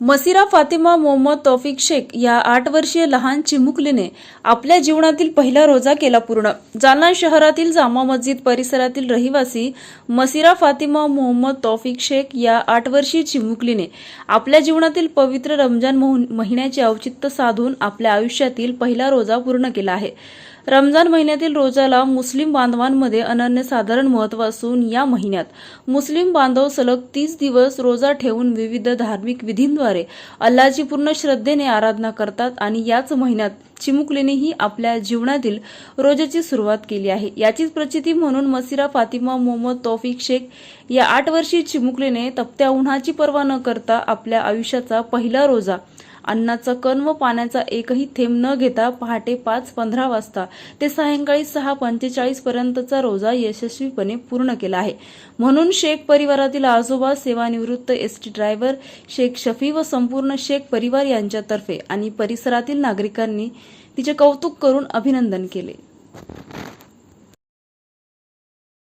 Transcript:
मसिरा फातिमा मोहम्मद तौफिक शेख या आठ वर्षीय लहान चिमुकलीने आपल्या जीवनातील पहिला रोजा केला पूर्ण. जालना शहरातील जामा मस्जिद परिसरातील रहिवासी मसिरा फातिमा मोहम्मद तौफिक शेख या आठ वर्षीय चिमुकलीने आपल्या जीवनातील पवित्र रमजान महिन्याचे औचित्य साधून आपल्या आयुष्यातील पहिला रोजा पूर्ण केला आहे. रमजान महिन्यातील रोजाला मुस्लिम बांधवांमध्ये अनन्यसाधारण महत्त्व असून या महिन्यात मुस्लिम बांधव सलग तीस दिवस रोजा ठेवून विविध धार्मिक विधींद्वारे अल्लाची पूर्ण श्रद्धेने आराधना करतात आणि याच महिन्यात चिमुकलीनेही आपल्या जीवनातील रोजाची सुरुवात केली आहे. याचीच प्रचिती म्हणून मसिरा फातिमा मोहम्मद तौफिक शेख या आठ वर्षी चिमुकलीने तपत्या उन्हाची पर्वा न करता आपल्या आयुष्याचा पहिला रोजा अन्नाचा कण व पाण्याचा एकही थेंब न घेता पहाटे पाच पंधरा वाजता ते सायंकाळी सहा पंचेचाळीस पर्यंतचा रोजा यशस्वीपणे पूर्ण केला आहे. म्हणून शेख परिवारातील आजोबा सेवानिवृत्त S T driver Shaikh Shafi व संपूर्ण शेख परिवार यांच्यातर्फे आणि परिसरातील नागरिकांनी तिचे कौतुक करून अभिनंदन केले.